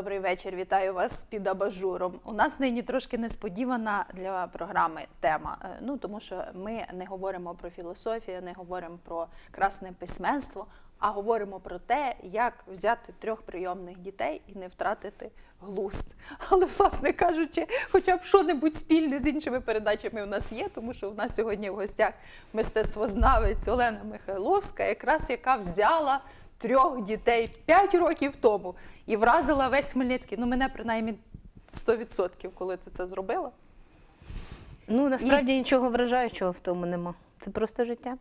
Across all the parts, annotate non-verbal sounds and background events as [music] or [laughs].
Добрий вечір, вітаю вас під абажуром. У нас нині трошки несподівана для програми тема. Е, Ну тому що ми не говоримо про філософію, не говоримо про красне письменство, а говоримо про те, як взяти трьох прийомних дітей і не втратити глузд. Але, власне кажучи, хоча б що-небудь спільне з іншими передачами у нас є, тому що у нас сьогодні в гостях мистецтвознавець Олена Михайловська, якраз яка взяла трьох дітей 5 років тому і вразила весь Хмельницький. Ну, мене принаймні 100%, коли ти це зробила. Ну, насправді нічого вражаючого в тому нема. Це просто життя.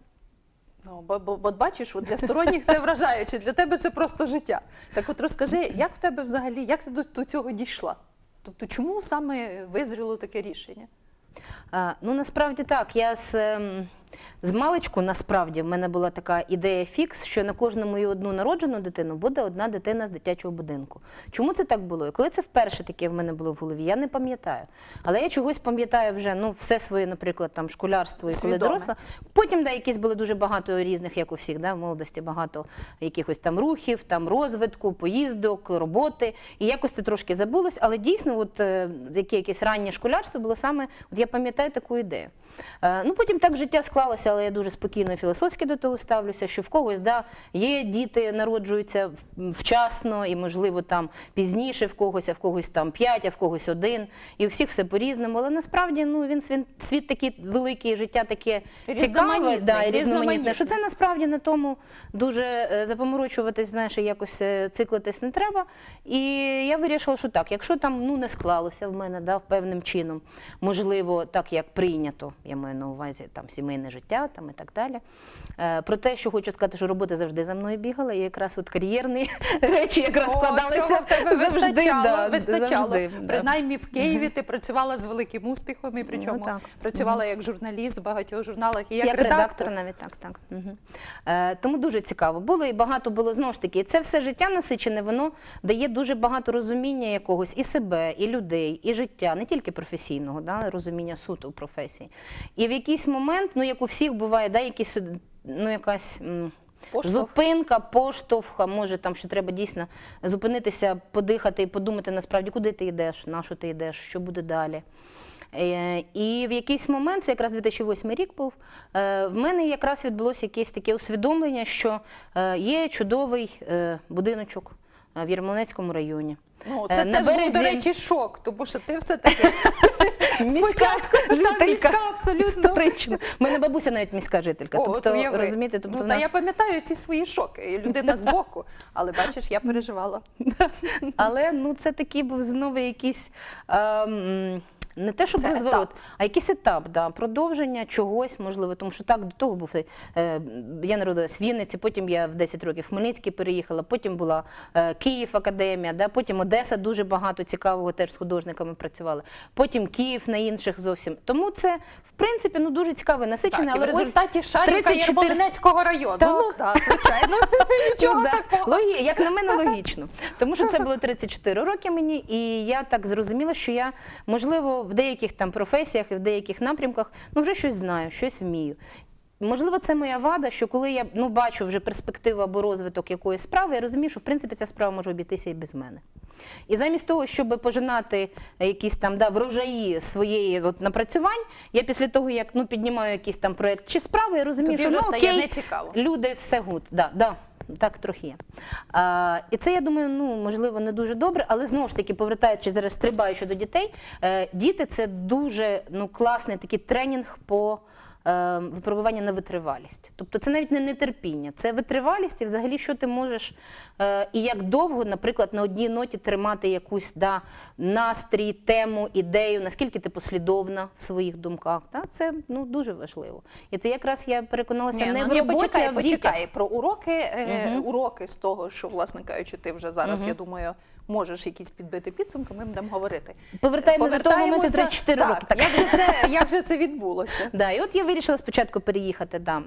Ну, бо, бо, бо бачиш, от для сторонніх це вражаюче, для тебе це просто життя. Так от розкажи, як в тебе взагалі, як ти до, до цього дійшла? Тобто, чому саме визріло таке рішення? А, ну, насправді так. Я з, ем, з маличку, насправді, в мене була така ідея фікс, що на кожну мою одну народжену дитину буде одна дитина з дитячого будинку. Чому це так було? І коли це вперше таке в мене було в голові, я не пам'ятаю. Але я чогось пам'ятаю вже ну, все своє, наприклад, там, школярство і коли Свідоме. доросла. Потім да, якісь були дуже багато різних, як у всіх, да, в молодості багато якихось там рухів, там розвитку, поїздок, роботи. І якось це трошки забулось, але дійсно, от е, яке якесь раннє школярство було саме, от я пам'ятаю таку ідею. Е, ну потім так життя склалося, але я дуже спокійно і філософськи до того ставлюся, що в когось да, є діти, народжуються вчасно і, можливо, там пізніше в когось, а в когось там п'ять, а в когось один. І у всіх все по-різному. Але насправді ну, він світ, світ такий великий, життя таке цікаве да, і різноманітне, різноманітне. що це насправді на тому дуже е, запоморочуватись, знаєш, якось е, циклитись не треба. І я вирішила, що так, якщо там ну, не склалося в мене да, певним чином, можливо, так як прийнято, я маю на увазі там сімейне життя там, і так далі. Е, Про те, що хочу сказати, що робота завжди за мною бігала, і якраз от кар'єрні [laughs] речі якраз О, складалися. цього в тебе завжди, вистачало, да, вистачало. завжди, да. Принаймні в Києві ти працювала з великим успіхом, і причому Ну, працювала як журналіст в багатьох журналах і як, Як, редактор. редактор навіть так, так. Угу. Е, тому дуже цікаво було і багато було знову ж таки. Це все життя насичене, воно дає дуже багато розуміння якогось і себе, і людей, і життя, не тільки професійного, да, розуміння суто в професії. І в якийсь момент, ну як у всіх буває, да, якісь, ну якась. Поштовх. Зупинка, поштовх, а може там, що треба дійсно зупинитися, подихати і подумати насправді, куди ти йдеш, на що ти йдеш, що буде далі. Е, І в якийсь момент, це якраз 2008 рік був, е, в мене якраз відбулося якесь таке усвідомлення, що е, є чудовий будиночок в Єрмолинецькому районі. Ну, Е, це на теж був, до речі, шок, тому що ти все-таки [laughs] спочатку жителька. міська абсолютно. Історично. У мене бабуся навіть міська жителька. О, тобто, от розумієте, тобто ну, нас... та я пам'ятаю ці свої шоки, Людина людина збоку, але бачиш, я переживала. [laughs] Але ну це такий був знову якийсь. ем, не те, щоб розворот, а якийсь етап, да, продовження чогось, можливо, тому що так до того був. Е, я народилась в Вінниці, потім я в 10 років в Хмельницький переїхала, потім була е, Київ академія, да, потім Одеса дуже багато цікавого теж з художниками працювали. Потім Київ на інших зовсім. Тому це, в принципі, ну дуже цікаве, насичене, Так, в але ось результаті Шарівка 34 Ярмолинецького району. Так. Ну, так, звичайно. [laughs] Нічого да. такого. Логі... Як на мене, логічно. Тому що це було 34 роки мені, і я так зрозуміла, що я, можливо, в деяких там професіях і в деяких напрямках ну, вже щось знаю, щось вмію. Можливо, це моя вада, що коли я ну, бачу вже перспективу або розвиток якоїсь справи, я розумію, що в принципі ця справа може обійтися і без мене. І замість того, щоб пожинати якісь там да, врожаї своєї от, напрацювань, я після того, як ну, піднімаю якийсь там проєкт чи справи, я розумію, Тобі що вже ну, стає окей, нецікаво. люди все гуд. Да, да, так трохи є. І це, я думаю, ну, можливо, не дуже добре, але знову ж таки, повертаючи зараз, стрибаючи до дітей, е, діти це дуже ну, класний такий тренінг по е, випробуванню на витривалість. Тобто це навіть не нетерпіння, це витривалість і взагалі, що ти можеш е, і як довго, наприклад, на одній ноті тримати якусь да, настрій, тему, ідею, наскільки ти послідовна в своїх думках. Да? Це ну, дуже важливо. І це якраз я переконалася Ні, не ну, в роботі, почекай, а в дітях. почекай. Про уроки, Мгм. уроки з того, що, власне кажучи, ти вже зараз, Мгм. я думаю, можеш якісь підбити підсумки, ми будемо говорити. Повертаємося до того моменту Повертаємося. 34 роки. Так, як, же це, як же це відбулося? [laughs] Да, і от я вирішила спочатку переїхати да,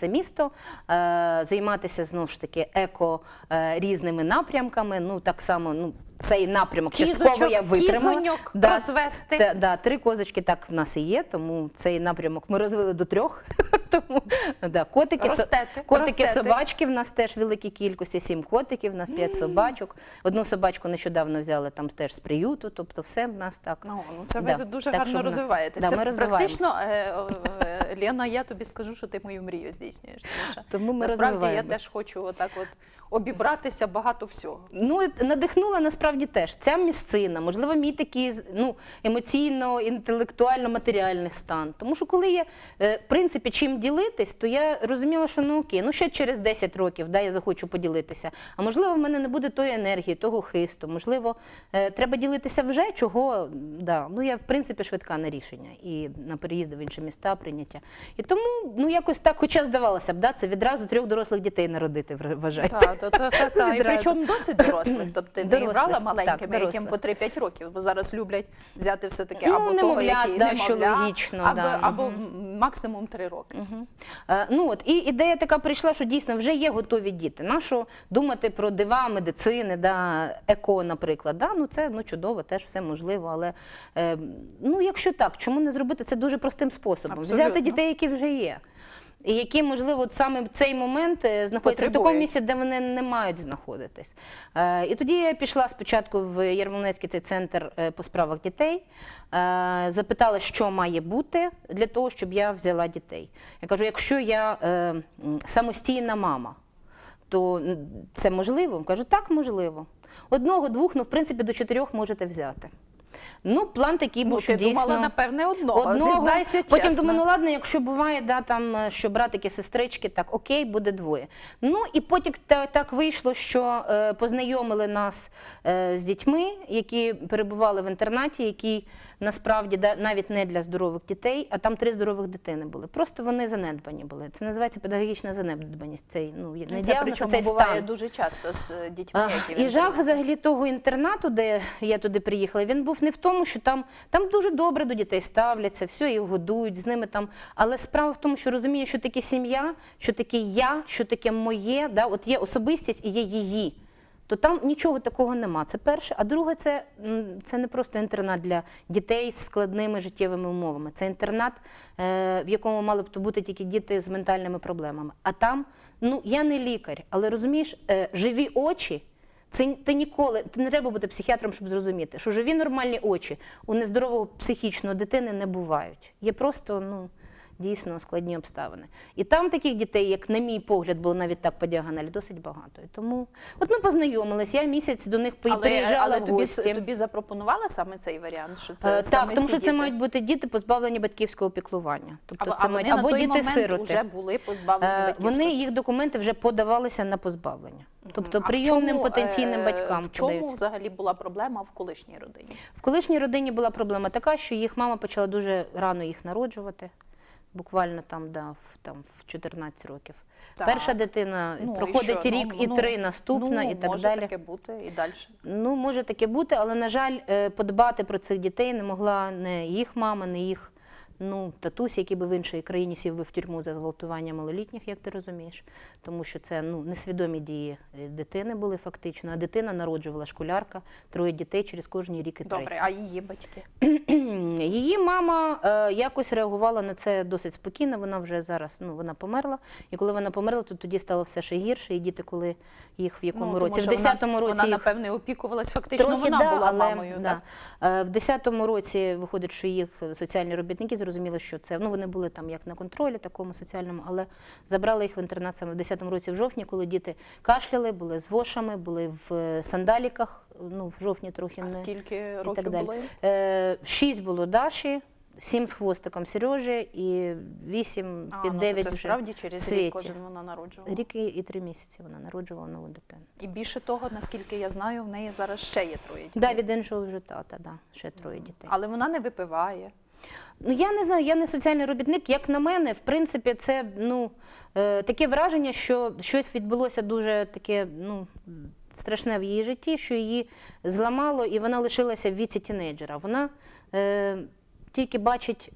за місто, е, займатися знову ж таки еко е, різними напрямками. Ну так само, ну цей напрямок частково я витримала. кізоньок Да, розвести. Та- да, три козочки так в нас і є, тому цей напрямок ми розвили до трьох. [laughs] тому, да, котики, со- котики ростете. собачки в нас теж великі кількості, сім котиків, в нас п'ять собачок. Одну собачку нещодавно взяли там теж з приюту, тобто все в нас так. Ну, ну це Да, ви дуже так гарно розвиваєтеся. Да, ми. Практично, е, е, Лена, я тобі скажу, що ти мою мрію здійснюєш. Тому що Тому ми насправді я теж хочу отак от обібратися багато всього. Ну, надихнула насправді теж ця місцина, можливо, мій такий ну, емоційно, інтелектуально, матеріальний стан. Тому що коли я, е, в принципі, чим ділитись, то я розуміла, що ну окей, ну ще через 10 років да, я захочу поділитися. А можливо, в мене не буде тої енергії, того хисту. Можливо, е, треба ділитися вже, чого. Да. Ну, я, в принципі, швидка на рішення і на переїзди в інші міста прийняття. І тому, ну, якось так, хоча здавалося б, да, це відразу трьох дорослих дітей народити, вважайте. Та, та, та, та, та. І причому досить дорослих. Тобто ти не брала так, яким по 3-5 років, бо зараз люблять взяти все-таки Ну, або того, який да, що немовля, логічно, або, да, або м, максимум 3 роки. Мгм. Е, Ну от і ідея така прийшла, що дійсно вже є готові діти. Нащо думати про дива медицини, да, еко, наприклад. Да? Ну це ну чудово, теж все можливо. Але е, ну якщо так, чому не зробити це дуже простим способом? Абсолютно. Взяти дітей, які вже є. І які, можливо, от саме в цей момент е, знаходяться в такому місці, де вони не мають знаходитись. Е, і тоді я пішла спочатку в Ярмолинецький цей центр е, по справах дітей, е, запитала, що має бути для того, щоб я взяла дітей. Я кажу, якщо я е, самостійна мама, то це можливо? Кажу, так, можливо. Одного, двох, ну, в принципі, до чотирьох можете взяти. Ну, план такий був, Ну, що ти дійсно... думала, напевне, одного. Зізнайся Потім чесно. думаю, ну ладно, якщо буває, да, там, е, що братики, сестрички, так окей, буде двоє. Ну і потім та- так вийшло, що е, познайомили нас е, з дітьми, які перебували в інтернаті, який насправді навіть не для здорових дітей, а там три здорових дитини були. Просто вони занедбані були. Це називається педагогічна занедбаність. Цей, ну, не Це причому цей буває стан. дуже часто з е, дітьми, які І жах взагалі того інтернату, де я туди приїхала, він був не в тому, що там, там дуже добре до дітей ставляться, все їх годують з ними там. Але справа в тому, що розуміє, що таке сім'я, що таке я, що таке моє, да? от є особистість і є її. То там нічого такого нема. Це перше. А друге, це, це не просто інтернат для дітей з складними життєвими умовами. Це інтернат, е, в якому мали б то бути тільки діти з ментальними проблемами. А там, ну я не лікар, але розумієш, е, живі очі. Це ти ніколи, ти не треба бути психіатром, щоб зрозуміти, що живі нормальні очі у нездорового психічного дитини не бувають. Є просто ну, дійсно складні обставини. І там таких дітей, як на мій погляд, було навіть так по діагоналі, досить багато. І тому от ми познайомились, я місяць до них Але, приїжджала але в тобі, гості. тобі запропонували саме цей варіант? Що це Е, саме так, тому ці що це мають бути діти, позбавлені батьківського піклування. Тобто а, це мають або той діти-сироти. вже були позбавлені Е, батьківського Вони їх документи вже подавалися на позбавлення. Тобто А прийомним чому, потенційним е, батькам В чому подають. взагалі була проблема в колишній родині? В колишній родині була проблема така, що їх мама почала дуже рано їх народжувати, буквально там, да, в, там, в 14 років. Так. Перша дитина Ну, проходить і рік Ну, і ну, три наступна, ну, і так може далі. таке бути і далі. Ну, може таке бути, але, на жаль, е, подбати про цих дітей не могла не їх мама, не їх ну, татусь, який би в іншій країні сів би в тюрму за зґвалтування малолітніх, як ти розумієш. Тому що це ну, несвідомі дії е, дитини були фактично, а дитина народжувала школярка, троє дітей через кожні рік і три. Добре, а її батьки? [clears throat] Її мама е, якось реагувала на це досить спокійно. Вона вже зараз ну, вона померла. І коли вона померла, то тоді стало все ще гірше. І діти, коли їх в якому Ну, році? В 10-му вона, році Вона, їх напевне, опікувалась. Фактично, Трохи вона да, була але, мамою. да. так? Е, В 10-му році виходить, що їх соціальні робітники зрозуміли, що це ну вони були там як на контролі, такому соціальному, але забрали їх в інтернат саме в 10-му році в жовтні, коли діти кашляли, були з вошами, були в е, сандаліках. Ну в жовтні трохи А не скільки і років так далі. було? Е, Шість було Даші, сім з хвостиком Сережі і вісім А, під ну, дев'ять це вже справді через Світі. рік кожен вона народжувала. Рік і, і три місяці вона народжувала нову дитину. І більше того, наскільки я знаю, в неї зараз ще є троє дітей. Да, від іншого вже тата, да, ще троє дітей. Але вона не випиває. Ну я не знаю, я не соціальний робітник. Як на мене, в принципі, це ну е, таке враження, що щось відбулося дуже таке, ну. Страшне в її житті, що її зламало, і вона лишилася в віці тінейджера. Вона е, тільки бачить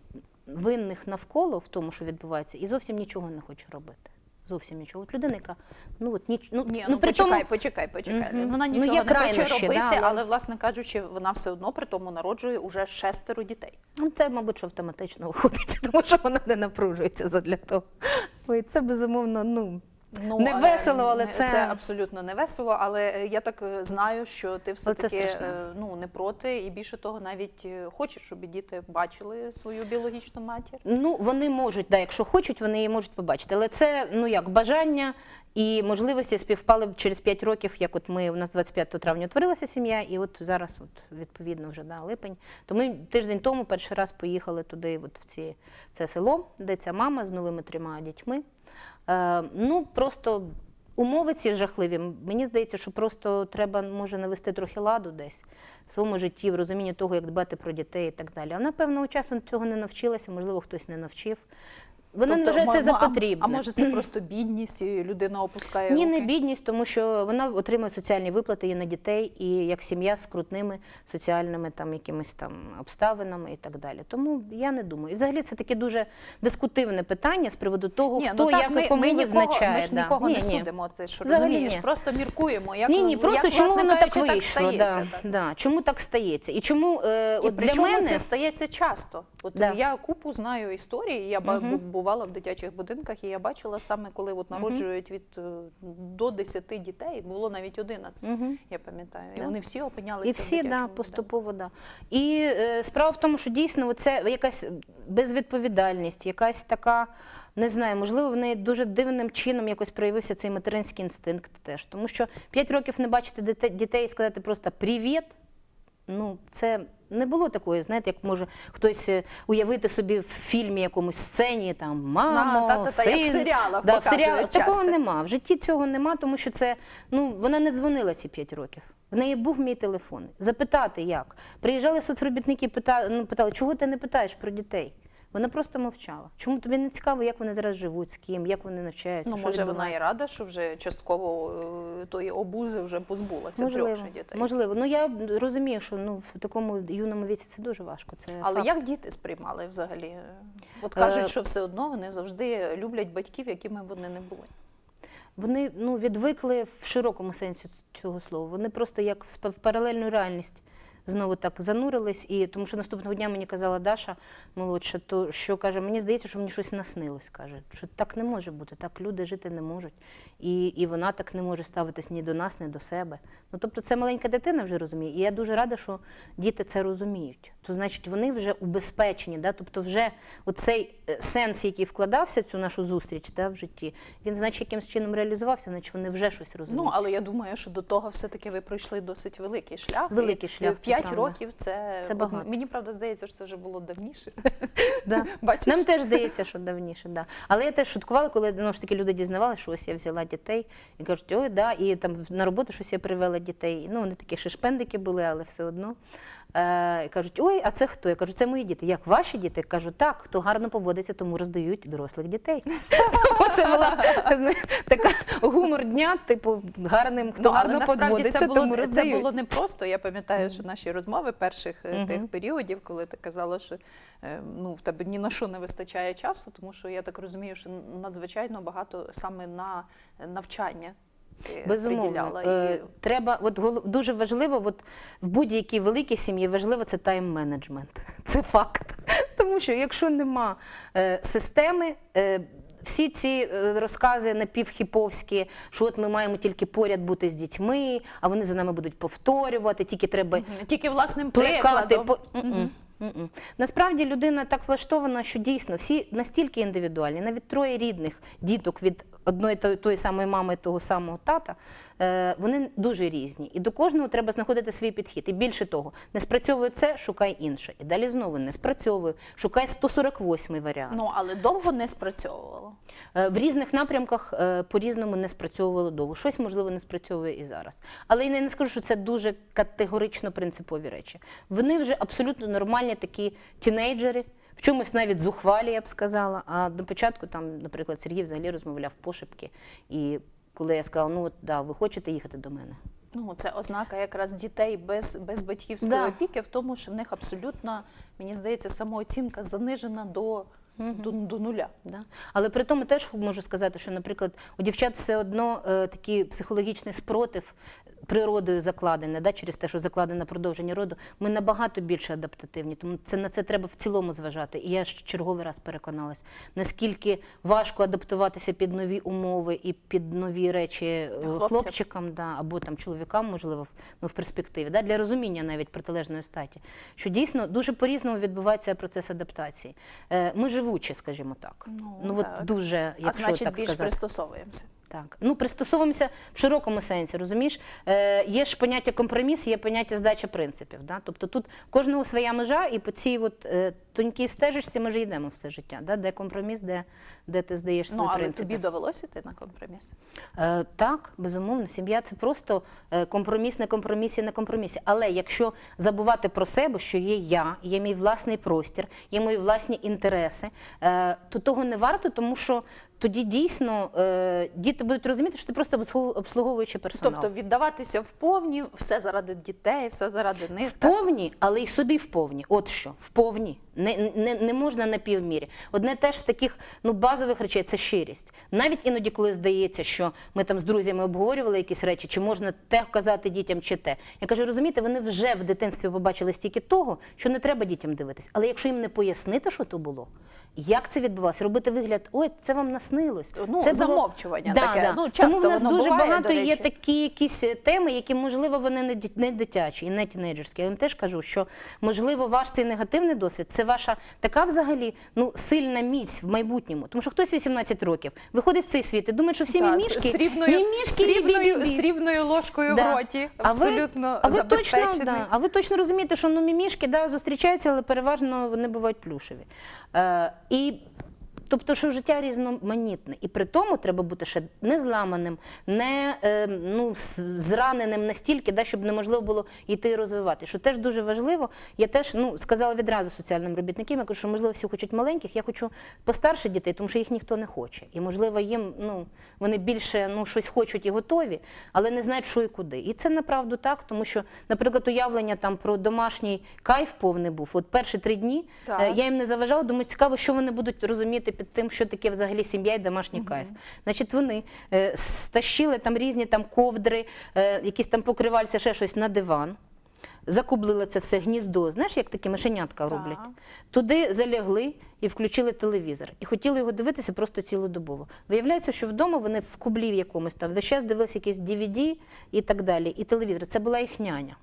винних навколо в тому, що відбувається, і зовсім нічого не хоче робити. Зовсім нічого. От людина, яка ну от ніч, ну, Ні, ну, ну, при почекай, тому, почекай, почекай. Мгм. Вона Ну, нічого ну, не хоче робити, да, але- але, власне кажучи, вона все одно при тому народжує уже шестеро дітей. ну, це, мабуть, що автоматично [laughs] виходить, тому що вона не напружується задля того. Ой, це безумовно, ну. Не але весело, але це- це абсолютно не весело. Але я так е, знаю, що ти все таки е, ну не проти, і більше того, навіть е, хочеш, щоб діти бачили свою біологічну матір. Ну, вони можуть, да, якщо хочуть, вони її можуть побачити. Але це ну як бажання і можливості співпали б через 5 років, як от ми у нас 25 травня утворилася сім'я, і от зараз, от відповідно, вже да, липень. То ми тиждень тому перший раз поїхали туди, от в ці це село, де ця мама з новими трьома дітьми. Е, ну просто. Умови ці жахливі. Мені здається, що просто треба може навести трохи ладу десь в своєму житті, в розумінні того, як дбати про дітей і так далі. А напевно, часу цього не навчилася, можливо, хтось не навчив. Вона не вважає це за мо- а- А, може, це просто бідність, і людина опускає Ні, руки? не бідність, тому що вона отримує соціальні виплати і на дітей, і як сім'я з крутними соціальними там якимись там обставинами і так далі. Тому я не думаю. І взагалі це таке дуже дискутивне питання з приводу того, Ні, хто ну так, як ми, і кому ми нікого, визначає. ми ж нікого Ні, не ні. судимо. Що Взагалі розумієш? ні. Просто міркуємо. Як, Ні, ні, просто як, чому воно так вийшло? стається, да, так. да. Чому так стається? І чому е, І от для мене це стається часто. От Да. я купу знаю історії. Я бу- бувала в дитячих будинках, і я бачила саме, коли от народжують від е, до 10 дітей, було навіть 11, Мгм. я пам'ятаю. І Да. вони всі опинялися І в всі да, дитячому поступово, да. І е, справа в тому, що дійсно це якась безвідповідальність, якась така, не знаю, можливо, в неї дуже дивним чином якось проявився цей материнський інстинкт теж. Тому що 5 років не бачити дите- дітей і сказати просто привіт. Ну, це не було такої, знаєте, як може хтось е, уявити собі в фільмі якомусь сцені, там мамо, та-та-та, як в серіалах да, в серіалах такого нема. В житті цього нема, тому що це ну вона не дзвонила ці 5 років. В неї був мій телефон. Запитати як. Приїжджали соцробітники, питали, ну, питали, чого ти не питаєш про дітей? Вона просто мовчала. Чому тобі не цікаво, як вони зараз живуть, з ким, як вони навчаються? Ну, що може, вона і рада, що вже частково е, тої обузи вже позбулася трьох Можливо, же дітей. можливо. Ну я розумію, що ну в такому юному віці це дуже важко. Це Але факт. як діти сприймали взагалі? От кажуть, Е, що все одно вони завжди люблять батьків, якими вони не були. Вони ну, відвикли в широкому сенсі цього слова. Вони просто як в паралельну реальність знову так занурились. І тому що наступного дня мені казала Даша молодша, то що каже, мені здається, що мені щось наснилось. каже, що так не може бути, так люди жити не можуть. І, і вона так не може ставитись ні до нас, ні до себе. Ну тобто це маленька дитина вже розуміє. І я дуже рада, що діти це розуміють. То значить, вони вже убезпечені. Да? Тобто, вже оцей е, сенс, який вкладався в цю нашу зустріч да, в житті, він, значить, якимось чином реалізувався, значить вони вже щось розуміють. Ну, але я думаю, що до того все-таки ви пройшли досить великий шлях. Великий шлях, П'ять років це, Це от мені правда здається, що це вже було давніше. Да. [laughs] Бачиш? Нам теж здається, що давніше, да. Але я теж шуткувала, коли ну, ж таки люди дізнавалися, що ось я взяла дітей і кажуть, ой, да, і там на роботу щось я привела дітей. Ну, вони такі ще шпендики були, але все одно. Е, кажуть, ой, а це хто? Я кажу, це мої діти. Як ваші діти? Я кажу, так, хто гарно поводиться, тому роздають дорослих дітей. Тому це була така гумор дня, типу, гарним, хто Ну, гарно поводиться, це було, це було непросто. Я пам'ятаю, що наші розмови перших е, тих періодів, коли ти казала, що е, ну, в тебе ні на що не вистачає часу, тому що я так розумію, що надзвичайно багато саме на навчання ти Безумовно. Е, І Треба, от дуже важливо, от в будь-якій великій сім'ї важливо це тайм-менеджмент. [laughs] Це факт. Тому що якщо нема е, системи, е, всі ці е, розкази напівхіповські, що от ми маємо тільки поряд бути з дітьми, а вони за нами будуть повторювати, тільки треба тільки власним плекати. прикладом. По... Насправді людина так влаштована, що дійсно всі настільки індивідуальні, навіть троє рідних діток від одної тої, самої мами, того самого тата, е, вони дуже різні. І до кожного треба знаходити свій підхід. І більше того, не спрацьовує це, шукай інше. І далі знову не спрацьовує, шукай 148 варіант. Ну, але довго не спрацьовувало. Е, В різних напрямках е, по-різному не спрацьовувало довго. Щось, можливо, не спрацьовує і зараз. Але я не скажу, що це дуже категорично принципові речі. Вони вже абсолютно нормальні такі тінейджери, в чомусь навіть зухвалі, я б сказала. А на початку, там, наприклад, Сергій взагалі розмовляв пошепки. І коли я сказала, ну от да, ви хочете їхати до мене? Ну, це ознака якраз дітей без, без батьківської Да. опіки в тому, що в них абсолютно, мені здається, самооцінка занижена до до, до нуля. Да. Але при тому теж можу сказати, що, наприклад, у дівчат все одно е, такий психологічний спротив природою закладений, да, через те, що закладене продовження роду, ми набагато більше адаптативні. Тому це на це треба в цілому зважати. І я ж черговий раз переконалась, наскільки важко адаптуватися під нові умови і під нові речі е, хлопчикам, да, або там чоловікам, можливо, в- ну, в перспективі, да, для розуміння навіть протилежної статі, що дійсно дуже по-різному відбувається процес адаптації. Е, ми живучі, скажімо так. Ну, от так. дуже, А значить, так більш сказати. пристосовуємося. Так, ну пристосовуємося в широкому сенсі, розумієш? Е, є ж поняття компроміс, є поняття здача принципів. Да? Тобто тут кожного своя межа, і по цій от, е, тонькій стежечці ми ж йдемо все життя. Да? Де компроміс, де, де ти здаєш свої Ну, але принципи. тобі довелося йти на компроміс. Е, так, безумовно, сім'я це просто е, компроміс на компромісі на компромісі. Але якщо забувати про себе, що є я, є мій власний простір, є мої власні інтереси, е, то того не варто, тому що тоді дійсно е, діти будуть розуміти, що ти просто обслуговуючий персонал. Тобто віддаватися в повні, все заради дітей, все заради них. так? Вповні, але й собі вповні. От що, вповні. Не, не, не можна на півмірі. Одне теж з таких ну, базових речей це щирість. Навіть іноді, коли здається, що ми там з друзями обговорювали якісь речі, чи можна те казати дітям, чи те. Я кажу, розумієте, вони вже в дитинстві побачили стільки того, що не треба дітям дивитись. Але якщо їм не пояснити, що то було. Як це відбувалося? Робити вигляд, ой, це вам наснилось. Ну, це замовчування таке. Ну, часто Тому в нас воно дуже буває, багато є такі якісь е, теми, які, можливо, вони не не дитячі і не тінейджерські. Я вам теж кажу, що можливо ваш цей негативний досвід це ваша така взагалі ну сильна міць в майбутньому. Тому що хтось 18 років виходить в цей світ і думає, що всі да, мімішки, срібною, мімішки срібною, бі-бі-бі. срібною ложкою Да. в роті, А ви- абсолютно а ви точно, да, а ви точно розумієте, що ну, мімішки да, зустрічаються, але переважно вони бувають плюшеві. Е, і Тобто, що життя різноманітне, і при тому треба бути ще не зламаним, не е, ну, зраненим настільки, да, щоб неможливо було йти і розвивати. Що теж дуже важливо. Я теж ну, сказала відразу соціальним робітникам, я кажу, що можливо всі хочуть маленьких, я хочу постарше дітей, тому що їх ніхто не хоче. І можливо їм ну, вони більше ну, щось хочуть і готові, але не знають, що і куди. І це направду так, тому що, наприклад, уявлення там про домашній кайф повний був. От перші три дні Так. е, я їм не заважала, думаю, цікаво, що вони будуть розуміти під тим, що таке взагалі сім'я і домашній кайф. Значить, вони е, стащили там різні там ковдри, е, якісь там покривальця, ще щось на диван. Закублили це все гніздо, знаєш, як такі мишенятка роблять. Туди залягли і включили телевізор. І хотіли його дивитися просто цілодобово. Виявляється, що вдома вони в кублі в якомусь там весь час дивилися якісь DVD і так далі. І телевізор. Це була їх няня.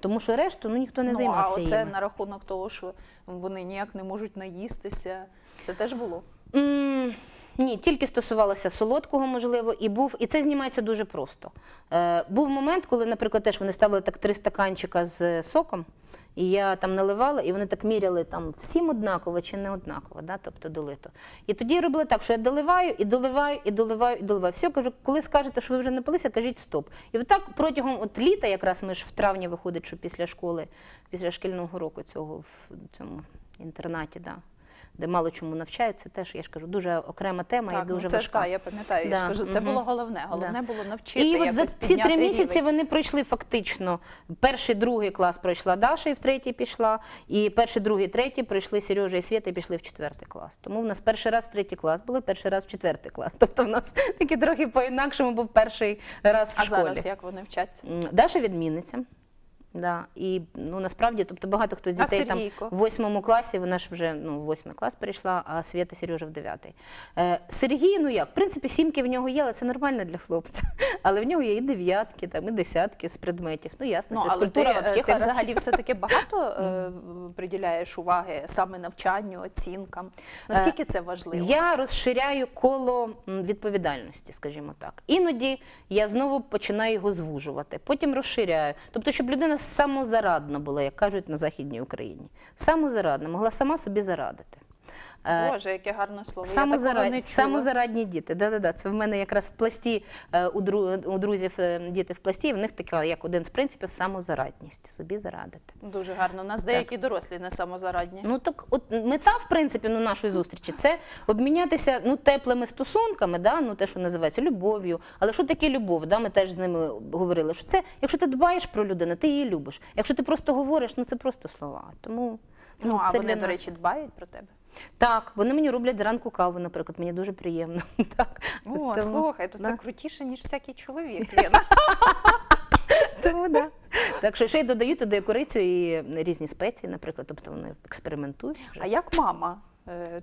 Тому що решту ну, ніхто не ну, а займався оце їми. на рахунок того, що вони ніяк не можуть наїстися. Це теж було. М, Ні, тільки стосувалося солодкого, можливо, і був, і це знімається дуже просто. Е, був момент, коли, наприклад, теж вони ставили так три стаканчика з соком, і я там наливала, і вони так міряли там всім однаково чи не однаково, да, тобто долито. І тоді я робила так, що я доливаю і доливаю, і доливаю, і доливаю. Все, кажу, коли скажете, що ви вже напилися, кажіть стоп. І отак протягом от літа, якраз ми ж в травні виходить, що після школи, після шкільного року цього в цьому інтернаті, да, де мало чому навчаються, теж я ж кажу, дуже окрема тема Так, і дуже ну, це ж важка. та, я пам'ятаю, я ж кажу, це мгм. було головне. Головне Да. було навчити І от за ці три місяці рівень. вони пройшли фактично. Перший, другий клас пройшла Даша і в третій пішла. І перший, другий, третій пройшли Сережа і Свята і пішли в четвертий клас. Тому в нас перший раз в третій клас було, перший раз в четвертий клас. Тобто в нас таки трохи по-інакшому був перший раз в А школі. зараз як вони вчаться? Даша відмінниця. Да. І ну насправді, тобто багато хто з А дітей там Сергійко? в восьмому класі, вона ж вже ну, в восьмий клас перейшла, а Свята Сережа в дев'ятий. Е, Сергій, ну як, в принципі, сімки в нього є, але це нормально для хлопця. [laughs] Але в нього є і дев'ятки, там, і десятки з предметів. Ну ясно, Ну, але ти, е, вообще ти хороша. взагалі все-таки [laughs] багато е, приділяєш уваги саме навчанню, оцінкам. Наскільки це важливо? Я розширяю коло м, відповідальності, скажімо так. Іноді я знову починаю його звужувати, потім розширяю. Тобто, щоб людина самозарадна була, як кажуть на Західній Україні. Самозарадна, могла сама собі зарадити. Е, Боже, яке гарне слово. Самозарад... не. Самозарадні діти. Да-да-да. Це в мене якраз в пласті е, у, дру... у друзів е, діти в пласті, в них така, як один з принципів, самозарадність, собі зарадити. Дуже гарно. У нас деякі дорослі не самозарадні. Ну так, от мета, в принципі, ну, нашої зустрічі це обмінятися ну, теплими стосунками, да? ну, те, що називається любов'ю. Але що таке любов? Да? Ми теж з ними говорили, що це, якщо ти дбаєш про людину, ти її любиш. Якщо ти просто говориш, ну це просто слова. Тому Ну, а це вони, до речі, дбають про тебе. Так, вони мені роблять зранку каву, наприклад, мені дуже приємно. [laughs] Так. О, Тому- слухай, то це крутіше, ніж всякий чоловік. [laughs] Тому, да. Так що ще й додають туди корицю і різні спеції, наприклад, тобто вони експериментують. вже. А як мама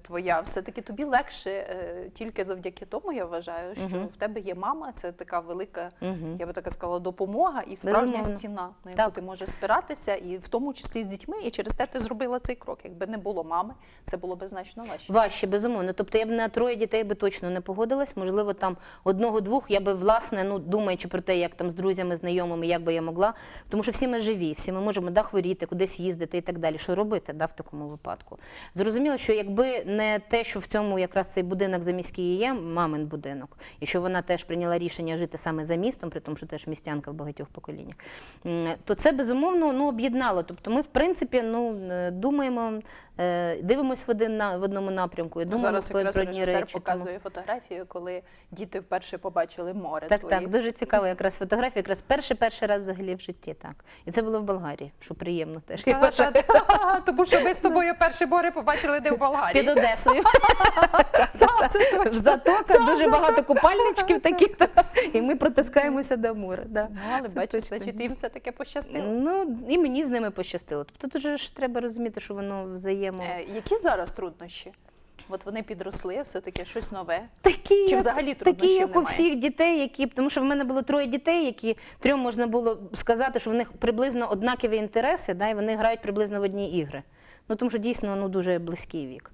твоя? Все-таки тобі легше е, тільки завдяки тому, я вважаю, що Мгм. в тебе є мама, це така велика, Мгм. я би так сказала, допомога і справжня Безумовно. стіна, на яку Так. ти можеш спиратися, і в тому числі з дітьми. І через те ти зробила цей крок. Якби не було мами, це було б значно важче. Важче, безумовно. Тобто я б на троє дітей би точно не погодилась. Можливо, там одного-двох я би власне, ну думаючи про те, як там з друзями, знайомими, як би я могла. Тому що всі ми живі, всі ми можемо да, хворіти, кудись їздити і так далі. Що робити да, в такому випадку? Зрозуміло, що якби не те, що в цьому якраз цей будинок за міський є, мамин будинок, і що вона теж прийняла рішення жити саме за містом, при тому, що теж містянка в багатьох поколіннях, то це безумовно ну, об'єднало. Тобто ми, в принципі, ну, е, думаємо, е, дивимося в, один, на- в одному напрямку. і думаємо Зараз про- якраз одні режисер речі. тому- показує фотографію, коли діти вперше побачили море. Так, твої. так, дуже цікаво якраз фотографія, якраз перший перший раз взагалі в житті. Так. І це було в Болгарії, що приємно теж. [laughs] Тому що ми з тобою перші море побачили не в Болгарії. Під Одесою. [laughs] Затока, дуже багато купальничків таких, і ми протискаємося до моря. Ну, але бачиш, значить, їм все-таки пощастило. Ну, і мені з ними пощастило. Тобто дуже ж треба розуміти, що воно взаємо. Е, Які зараз труднощі? От вони підросли, все-таки щось нове. Такі, Чи взагалі такі, труднощів як у всіх дітей, які тому що в мене було троє дітей, які трьом можна було сказати, що в них приблизно однакові інтереси, да, і вони грають приблизно в одні ігри. Ну тому що дійсно ну дуже близький вік.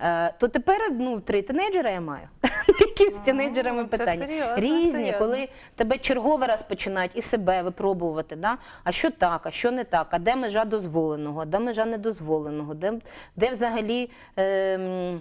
Е, то тепер ну три тинейджера я маю. [laughs] Які з тинейджерами це питання серйозно, різні, серйозно. коли тебе черговий раз починають і себе випробувати. Да? А що так, а що не так, а де межа дозволеного, а де межа недозволеного, де, де взагалі. е,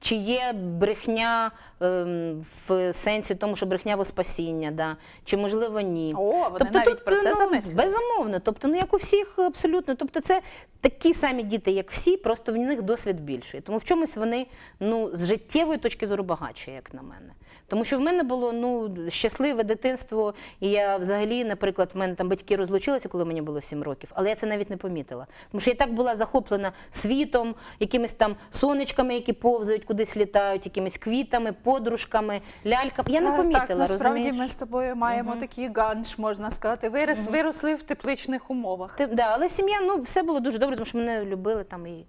чи є брехня ем, в сенсі тому, що брехня во спасіння, да? чи можливо ні. О, вони навіть про це ну, замислюються. Безумовно. Тобто, ну як у всіх абсолютно. Тобто, це такі самі діти, як всі, просто в них досвід більший. Тому в чомусь вони ну, з життєвої точки зору багатші, як на мене. Тому що в мене було ну, щасливе дитинство, і я взагалі, наприклад, в мене там батьки розлучилися, коли мені було 7 років, але я це навіть не помітила. Тому що я так була захоплена світом, якимись там сонечками, які повзають, кудись літають, якимись квітами, подружками, ляльками. Я не помітила. Так, насправді розумієш? ми з тобою маємо такий ганш, можна сказати. Вирос, Виросли в тепличних умовах. Ти, да, але сім'я, ну все було дуже добре, тому що мене любили там і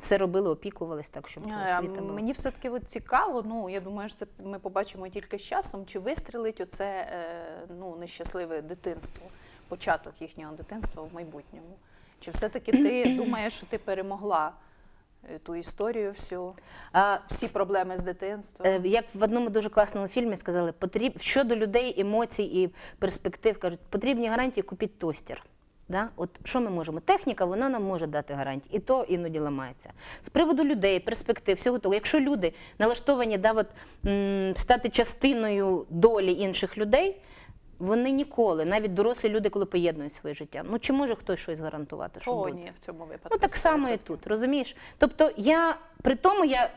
все робили, опікувались так, щоб Е, освіта була. Мені все-таки от цікаво, ну я думаю, що це ми побачимо тільки з часом, чи вистрілить оце е, ну, нещасливе дитинство, початок їхнього дитинства в майбутньому. Чи все-таки ти [clears throat] думаєш, що ти перемогла е, ту історію всю, А, всі проблеми з дитинства? як в одному дуже класному фільмі сказали, потріб, щодо людей, емоцій і перспектив, кажуть, потрібні гарантії, купіть тостер. Да? От що ми можемо? Техніка вона нам може дати гарантії, і то іноді ламається. З приводу людей, перспектив, всього того. Якщо люди налаштовані да, от, м, стати частиною долі інших людей, вони ніколи, навіть дорослі люди, коли поєднують своє життя, ну чи може хтось щось гарантувати? Що О, буде? ні, в цьому випадку. Ну так само і тут, розумієш? Тобто я при тому я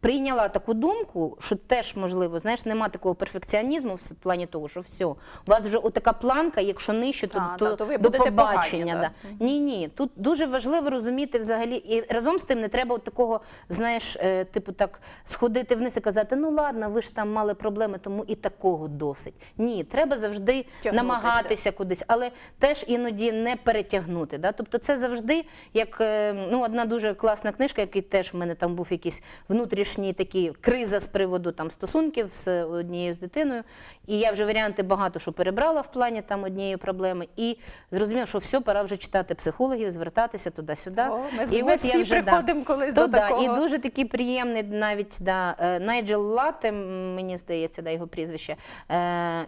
прийняла таку думку, що теж можливо, знаєш, нема такого перфекціонізму в плані того, що все, у вас вже отака планка, якщо нижче, то, А, то, та, то ви до побачення. погані, да. Ні, ні. Тут дуже важливо розуміти взагалі, і разом з тим не треба от такого, знаєш, е, типу так сходити вниз і казати, ну ладно, ви ж там мали проблеми, тому і такого досить. Ні, треба завжди Тягнутися. намагатися кудись, але теж іноді не перетягнути. Да? Тобто це завжди як е, ну, одна дуже класна книжка, який теж в мене там був якийсь внутрішній такий криза з приводу там стосунків з однією з дитиною. І я вже варіанти багато що перебрала в плані там однієї проблеми. І зрозуміла, що все, пора вже читати психологів, звертатися туди-сюди. Ми і ми от я всі вже, да, колись то до да, такого. І дуже такий приємний навіть да, е, Найджел Латте, мені здається, да, його прізвище. Е,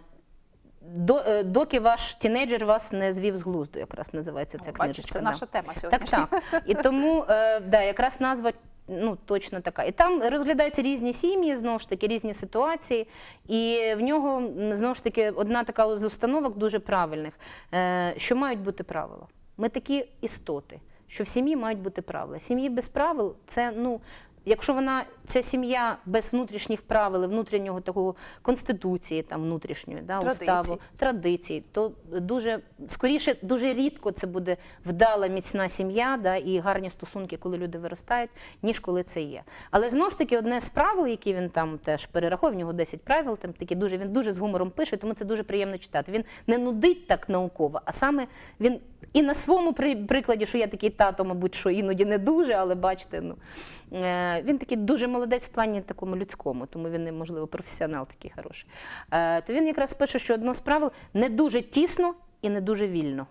до, е, доки ваш тінейджер вас не звів з глузду, якраз називається ця О, книжечка. Бачиш, це наша тема Так, так. І тому да, якраз назва ну, точно така. І там розглядаються різні сім'ї, знову ж таки, різні ситуації. І в нього знову ж таки одна така з установок дуже правильних, е, що мають бути правила. Ми такі істоти. Що в сім'ї мають бути правила. Сім'ї без правил це ну Якщо вона ця сім'я без внутрішніх правил, внутрішнього такого конституції, там внутрішньої да, Традицій. уставу, традицій, то дуже скоріше, дуже рідко це буде вдала міцна сім'я, да, і гарні стосунки, коли люди виростають, ніж коли це є. Але знову ж таки, одне з правил, які він там теж перераховував, в нього 10 правил, там такі дуже він дуже з гумором пише, тому це дуже приємно читати. Він не нудить так науково, а саме він і на своєму прикладі, що я такий тато, мабуть, що іноді не дуже, але бачите, ну е, він такий дуже молодець в плані такому людському, тому він, можливо, професіонал такий хороший. Е, то він якраз пише, що одно з правил не дуже тісно і не дуже вільно.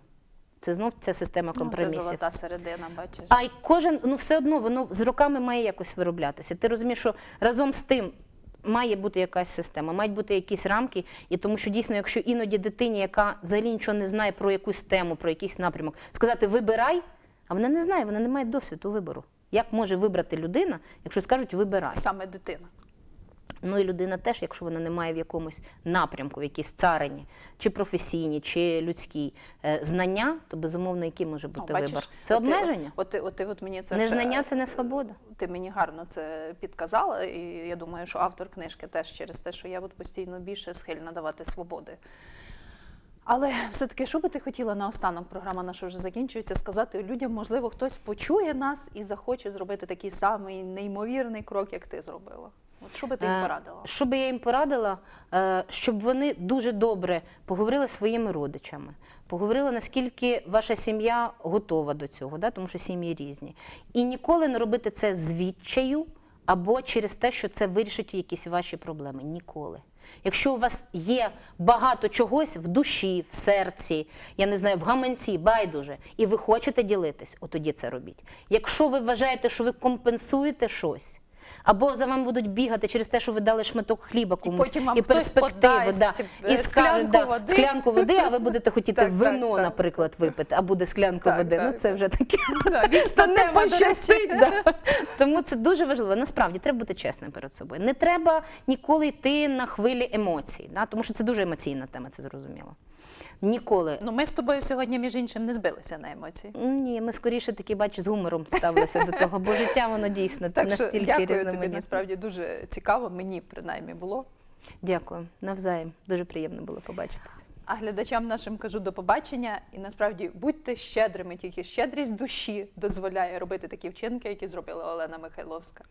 Це знов ця система Ну, це золота середина, бачиш. А й кожен, ну все одно воно з роками має якось вироблятися. Ти розумієш, що разом з тим має бути якась система, мають бути якісь рамки, і тому що дійсно, якщо іноді дитині, яка взагалі нічого не знає про якусь тему, про якийсь напрямок, сказати вибирай, а вона не знає, вона не має досвіду вибору. Як може вибрати людина, якщо скажуть вибирай? Саме дитина. Ну і людина теж, якщо вона не має в якомусь напрямку, в якійсь царині, чи професійній, чи людській е, знання, то безумовно, який може бути Ну, бачиш, вибор? Це от обмеження. От, ти- от, от мені це Незнання це не свобода. Ти мені гарно це підказала, і я думаю, що автор книжки теж через те, що я от постійно більше схильна давати свободи. Але все-таки, що би ти хотіла наостанок, програма наша вже закінчується, сказати людям, можливо, хтось почує нас і захоче зробити такий самий неймовірний крок, як ти зробила. От що би ти їм Е, порадила? Що би я їм порадила, Е, щоб вони дуже добре поговорили зі своїми родичами, поговорили, наскільки ваша сім'я готова до цього, да? тому що сім'ї різні. І ніколи не робити це з відчаю або через те, що це вирішить якісь ваші проблеми. Ніколи. Якщо у вас є багато чогось в душі, в серці, я не знаю, в гаманці, байдуже, і ви хочете ділитись, от тоді це робіть. Якщо ви вважаєте, що ви компенсуєте щось, або за вами будуть бігати через те, що ви дали шматок хліба комусь, потім вам і хтось перспективу, подасть, да, е, і скажуть, склянку да, води. склянку води, а ви будете хотіти [laughs] Так, так, вино, так. наприклад, випити, а буде склянка Так, води. так, ну це вже таке. Да, вічна [laughs] То не тема, до речі. пощастить. [laughs] Да. Тому це дуже важливо. Насправді треба бути чесним перед собою. Не треба ніколи йти на хвилі емоцій, да? тому що це дуже емоційна тема, це зрозуміло. Ніколи. Ну, ми з тобою сьогодні, між іншим, не збилися на емоції. Ні, ми скоріше таки, бач, з гумором ставилися до того, бо життя воно дійсно Так що настільки дякую тобі, насправді дуже цікаво, мені принаймні було. Дякую, навзаєм. Дуже приємно було побачитися. А глядачам нашим кажу до побачення. І насправді будьте щедрими, тільки щедрість душі дозволяє робити такі вчинки, які зробила Олена Михайловська.